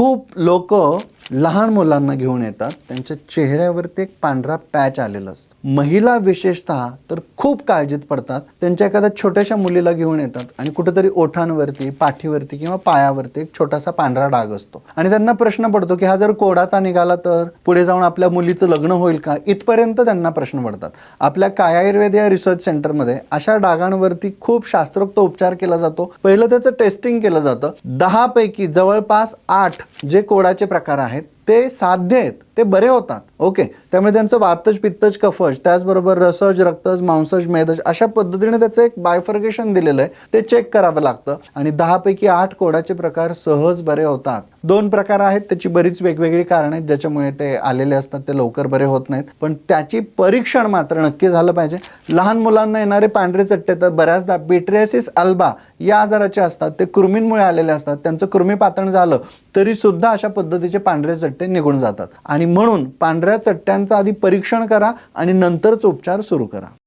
खूप लोक लहान मुलांना घेऊन येतात त्यांच्या चेहऱ्यावरती एक पांढरा पॅच आलेला असतो. महिला विशेषतः तर खूप काळजीत पडतात. त्यांच्या एखाद्या छोट्याशा मुलीला घेऊन येतात आणि कुठेतरी ओठांवरती पाठीवरती किंवा पायावरती एक छोटासा पांढरा डाग असतो. आणि त्यांना प्रश्न पडतो की हा जर कोडाचा निघाला तर पुढे जाऊन आपल्या मुलीचं लग्न होईल का? इथपर्यंत त्यांना प्रश्न पडतात. आपल्या काय आयुर्वेद या रिसर्च सेंटरमध्ये अशा डागांवरती खूप शास्त्रोक्त उपचार केला जातो. पहिलं त्याचं टेस्टिंग केलं जातं. दहा पैकी जवळपास आठ जे कोडाचे प्रकार आहेत आहेत ते साध्य आहेत ते बरे होतात. ओके त्यामुळे त्यांचं वातज पित्तज कफज त्याचबरोबर रसज रक्तज मांसज मेदज अशा पद्धतीने त्याचं एक बायफर्गेशन दिलेलं आहे. ते चेक करावं लागतं. आणि दहापैकी आठ कोडाचे प्रकार सहज बरे होतात. दोन प्रकार आहेत त्याची बरीच वेगवेगळी कारणं आहेत ज्याच्यामुळे ते आलेले असतात ते लवकर बरे होत नाहीत. पण त्याची परीक्षण मात्र नक्की झालं पाहिजे. लहान मुलांना येणारे पांढरे चट्टे तर बऱ्याचदा बिट्रियासिस अल्बा या आजाराचे असतात ते कृमींमुळे आलेले असतात. त्यांचं कृमी पातण झालं तरी सुद्धा अशा पद्धतीचे पांढरे चट्टे निघून जातात. आणि म्हणून पांढऱ्या चट्ट्यांचं आधी परीक्षण करा आणि नंतरच उपचार सुरू करा.